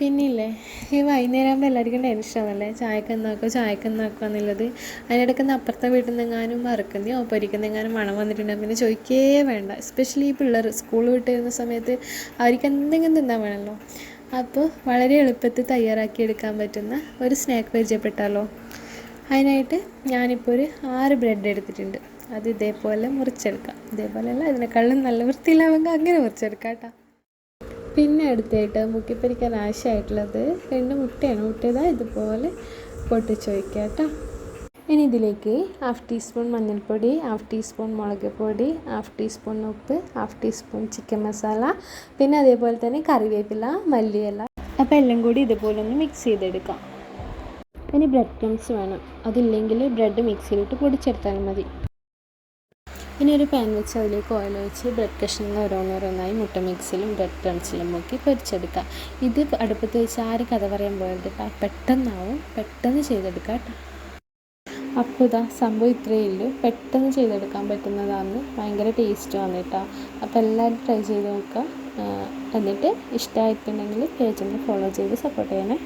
പിന്നില്ലേ? ഈ വൈകുന്നേരം ആകുമ്പോൾ എല്ലാവർക്കും ടെൻഷനാണല്ലേ ചായക്ക് എന്നാക്കോ ചായക്ക് എന്നാക്കോ എന്നുള്ളത്. അതിനിടയ്ക്ക് അപ്പുറത്തെ വീട്ടിൽ നിന്നെങ്ങാനും വറുക്കുന്നയോ പൊരിക്കുന്നെങ്ങാനും മണം വന്നിട്ടുണ്ടെങ്കിൽ പിന്നെ ചോദിക്കേ വേണ്ട. എസ്പെഷ്യലി ഈ പിള്ളേർ സ്കൂൾ വിട്ട് വരുന്ന സമയത്ത് അവർക്ക് എന്തെങ്കിലും തിന്നാൻ വേണമല്ലോ. അപ്പോൾ വളരെ എളുപ്പത്തിൽ തയ്യാറാക്കി എടുക്കാൻ പറ്റുന്ന ഒരു സ്നാക്ക് പരിചയപ്പെട്ടാലോ? അതിനായിട്ട് ഞാനിപ്പോൾ ഒരു ആറ് ബ്രെഡ് എടുത്തിട്ടുണ്ട്. അത് ഇതേപോലെ മുറിച്ചെടുക്കാം. ഇതേപോലെയല്ല ഇതിനേക്കാളും നല്ല വൃത്തിയിലാവുമ്പോൾ അങ്ങനെ മുറിച്ചെടുക്കാം കേട്ടോ. പിന്നെ അടുത്തായിട്ട് മുക്കിപ്പരിക്കാൻ ആവശ്യമായിട്ടുള്ളത് രണ്ട് മുട്ടയാണ്. മുട്ടയതാ ഇതുപോലെ പൊട്ടിച്ച് വയ്ക്കുക കേട്ടോ. ഇനി ഇതിലേക്ക് ഹാഫ് ടീസ്പൂൺ മഞ്ഞൾപ്പൊടി ഹാഫ് ടീസ്പൂൺ മുളക് പൊടി ഹാഫ് ടീസ്പൂൺ ഉപ്പ് ഹാഫ് ടീസ്പൂൺ ചിക്കൻ മസാല പിന്നെ അതേപോലെ തന്നെ കറിവേപ്പില മല്ലിയില. അപ്പോൾ എല്ലാം കൂടി ഇതുപോലെ ഒന്ന് മിക്സ് ചെയ്തെടുക്കാം. ഇനി ബ്രെഡ് ക്രംസ് വേണം. അതില്ലെങ്കിൽ ബ്രെഡ് മിക്സിയിലിട്ട് പൊടിച്ചെടുത്താലും മതി. ഇനി ഒരു പാൻ വെച്ച് അതിലേക്ക് ഓയിൽ ഒഴിച്ച് ബ്രെഡ് കഷ്ണങ്ങൾ ഓരോന്നോരോന്നായി മുട്ട മിക്സിലും ബ്രെഡ് ക്രംസിലും മുക്കി പൊരിച്ചെടുക്കുക ഇത് അടുപ്പത്ത് വെച്ച് ആര് കഥ പറയാൻ പോയത് കേട്ടോ പെട്ടെന്നാവും. പെട്ടെന്ന് ചെയ്തെടുക്കുക കേട്ടോ അപ്പോൾ ഇതാ സംഭവം ഇത്രയേ ഉള്ളൂ. പെട്ടെന്ന് ചെയ്തെടുക്കാൻ പറ്റുന്നതാണ് ഭയങ്കര ടേസ്റ്റ് വന്നിട്ടാ അപ്പോൾ എല്ലാവരും ട്രൈ ചെയ്ത് നോക്കുക എന്നിട്ട് ഇഷ്ടമായിട്ടുണ്ടെങ്കിൽ പേജ് ഒന്ന് ഫോളോ ചെയ്ത് സപ്പോർട്ട് ചെയ്യണേ.